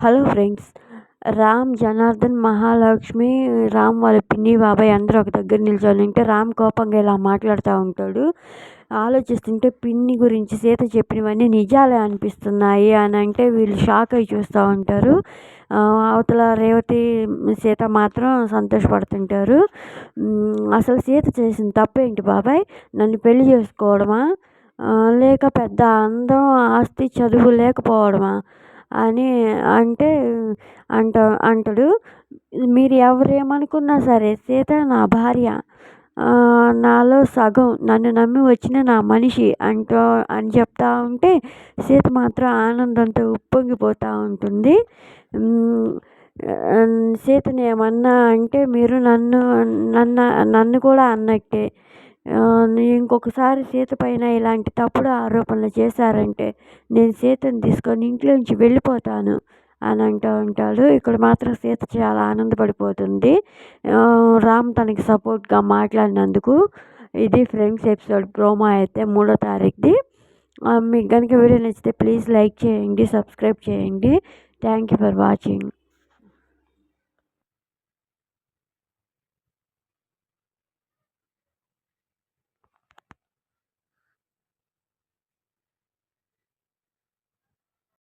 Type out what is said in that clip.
Hello friends Ram Janardhan Mahalakshmi Ram వాళ్ళ పిన్ని బాబాయ్ అందరూ ఒక దగ్గర నిల్చొని ఉంటే రామ్ కోపంగా ఇలా మాట్లాడుతూ ఉంటాడు. ఆలోచిస్తుంటే పిన్ని గురించి సీత చెప్పినవన్నీ నిజాలే అనిపిస్తున్నాయి అని అంటే వీళ్ళు షాక్ అయి చూస్తూ ఉంటారు. అవతల రేవతి సీత మాత్రం సంతోషపడుతుంటారు. అసలు సీత చేసిన తప్పేంటి బాబాయ్? నన్ను పెళ్ళి చేసుకోవడమా? లేక పెద్ద అందం ఆస్తి చదువు లేకపోవడమా? అని అంటే అంట అంటాడు. మీరు ఎవరు ఏమనుకున్నా సరే సీత నా భార్య. నాలో సగం నన్ను నమ్మి వచ్చిన నా మనిషి అంటూ అని చెప్తా ఉంటే సీత మాత్రం ఆనందంతో ఉప్పొంగిపోతూ ఉంటుంది. సీతని ఏమన్నా అంటే మీరు నన్ను నన్ను నన్ను కూడా అన్నట్టే. ఇంకొకసారి సీత పైన ఇలాంటి తప్పుడు ఆరోపణలు చేశారంటే నేను సీతను తీసుకొని ఇంట్లో నుంచి వెళ్ళిపోతాను అని అంటూ ఉంటాడు. ఇక్కడ మాత్రం సీత చాలా ఆనందపడిపోతుంది. రామ్ తనకి సపోర్ట్గా మాట్లాడినందుకు ఇది ఫ్రెండ్స్ ఎపిసోడ్ ప్రోమో అయితే మూడో తారీఖుది. మీకు కనుక వీడియో నచ్చితే ప్లీజ్ లైక్ చేయండి సబ్స్క్రైబ్ చేయండి. Thank you for watching.